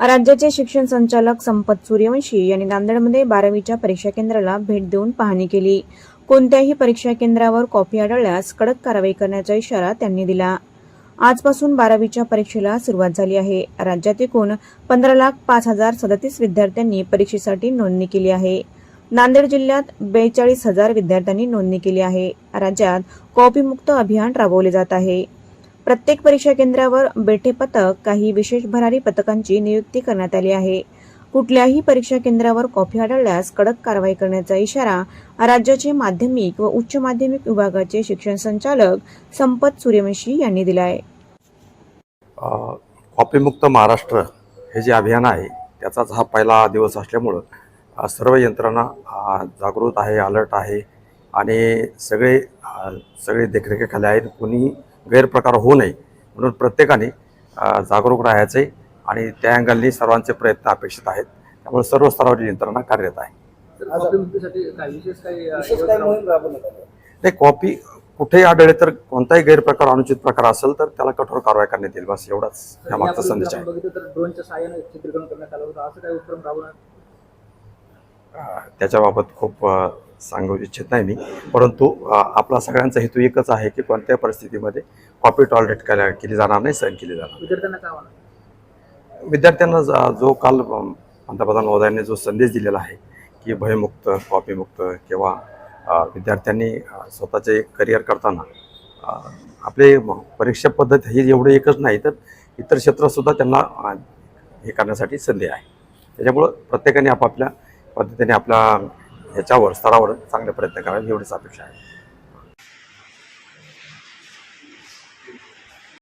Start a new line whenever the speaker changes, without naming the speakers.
राज्याचे शिक्षण संचालक संपत सूर्यवंशी यांनी नांदेडमध्ये बारावीच्या परीक्षा केंद्राला भेट देऊन पाहणी केली. कोणत्याही परीक्षा केंद्रावर कॉपी आढळल्यास कडक कारवाई करण्याचा इशारा त्यांनी दिला. आजपासून बारावीच्या परीक्षेला सुरुवात झाली आहे. राज्यात एकूण पंधरा लाख पाच हजार सदतीस विद्यार्थ्यांनी परीक्षेसाठी नोंदणी केली आहे. नांदेड जिल्ह्यात बेचाळीस हजार विद्यार्थ्यांनी नोंदणी केली आहे. राज्यात कॉपीमुक्त अभियान राबवले जात आहे. प्रत्येक परीक्षा केंद्रावर बेठे पथक काही विशेष भरारी पथकांची नियुक्ती करण्यात आली आहे. कुठल्याही परीक्षा केंद्रावर कॉफी आढळल्यास कडक कारवाई करण्याचा इशारा राज्याचे माध्यमिक व उच्च माध्यमिक विभागाचे शिक्षण संचालक संपत सूर्यवंशी यांनी दिला आहे
कॉफीमुक्त कॉपीमुक्त महाराष्ट्र हे जे अभियान आहे त्याचाच हा पहिला दिवस असल्यामुळं सर्व यंत्रणा जागृत आहे अलर्ट आहे आणि सगळे सगळे देखरेखीखाली आहेत. कोणी गैरप्रकार होऊ नये म्हणून प्रत्येकाने जागरूक राहायचं आणि त्या अँगलनी सर्वांचे प्रयत्न अपेक्षित आहेत. त्यामुळे सर्व स्तरावरील यंत्रणा कार्यरत आहे. नाही. कॉपी कुठेही आढळले तर कोणताही गैरप्रकार अनुचित प्रकार असेल तर त्याला कठोर कारवाई करण्यात येईल. बस एवढाच
तर
या मागचा
यापूर्वी
संदेश आहे. त्याच्याबाबत खूप सांगू इच्छित नाही मी. परंतु आपला सगळ्यांचा हेतू एकच आहे की कोणत्याही परिस्थितीमध्ये कॉपी टॉलरेट केल्या केली जाणार नाही सहन केली जाणार
विद्यार्थ्यांना
ज- जो काल पंतप्रधान महोदयांनी जो संदेश दिलेला आहे की भयमुक्त कॉपीमुक्त किंवा विद्यार्थ्यांनी स्वतःचे करिअर करताना आपले परीक्षा पद्धत ही एवढं एकच नाही तर इतर क्षेत्रातसुद्धा त्यांना हे करण्यासाठी संधी आहे. त्याच्यामुळं प्रत्येकाने आपापल्या पद्धतीने आपल्या याच्यावर स्तरावर चांगले प्रयत्न करावे एवढीच अपेक्षा आहे.